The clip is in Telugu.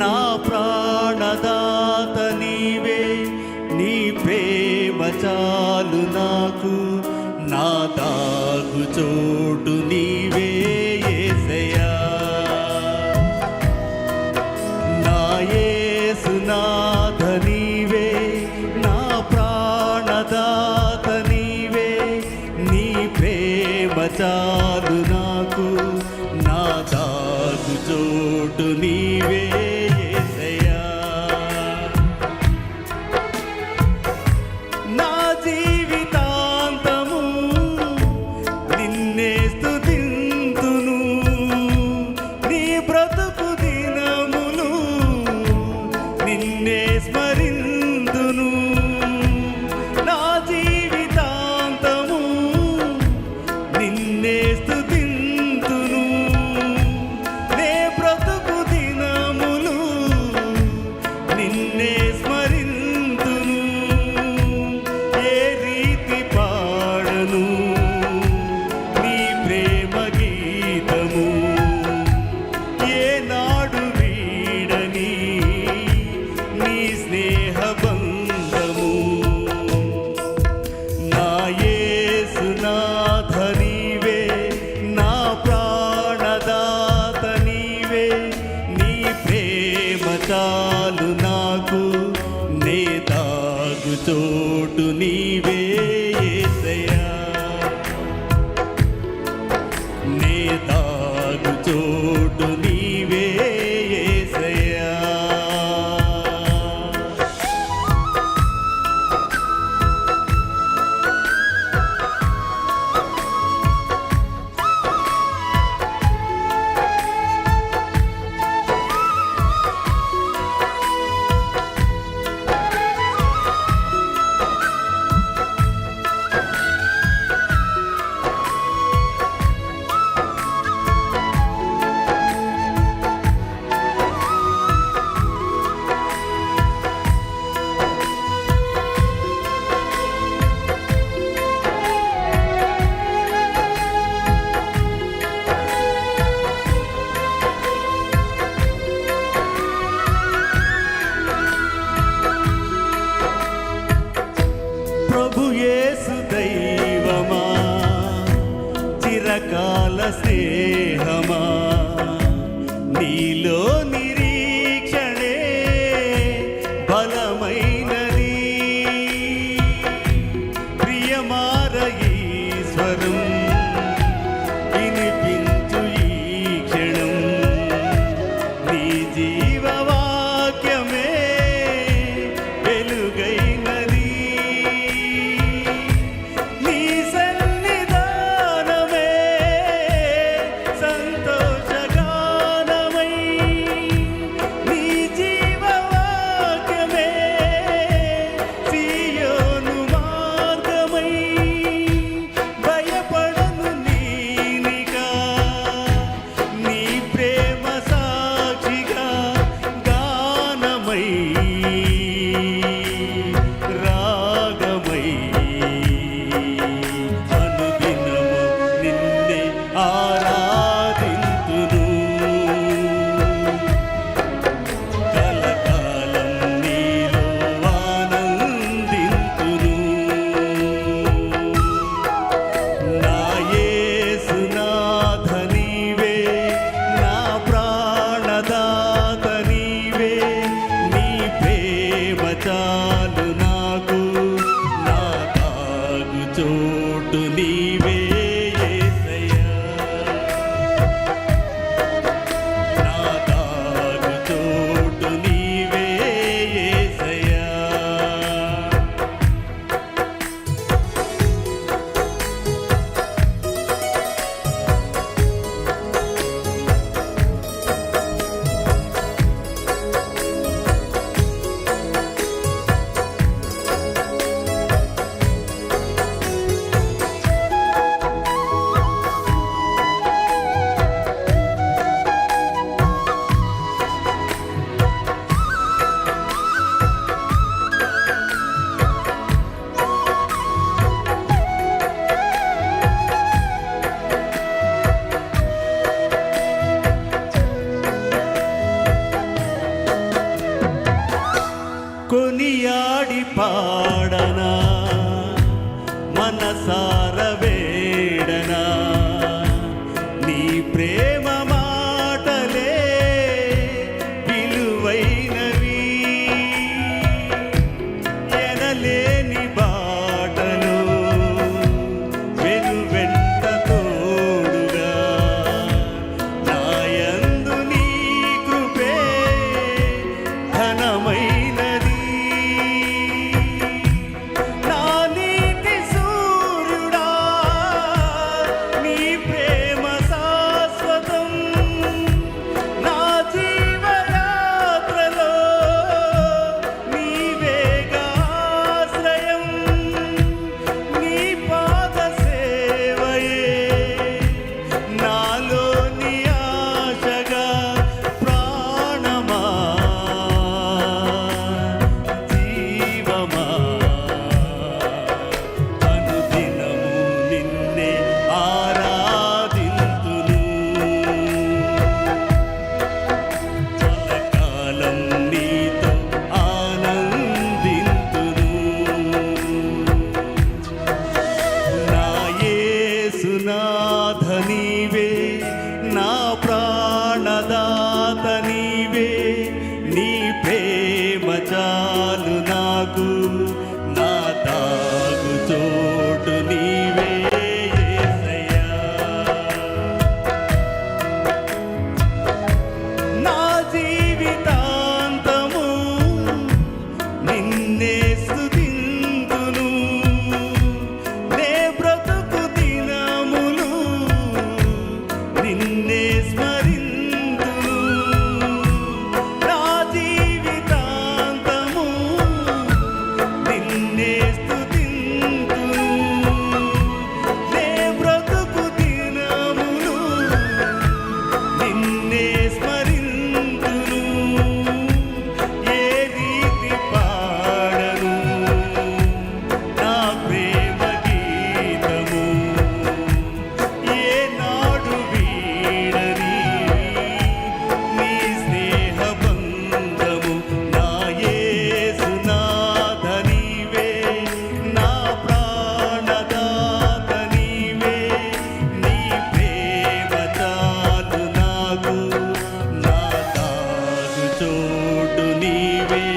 నా ప్రాణదాత నీవే నీ ప్రేమ చాలు నాకు. నా దాగు చోటు నీవే ఏసయా నా ఏసునాథ నాకు. చుట్టూ నీ pro. తోడు నీవే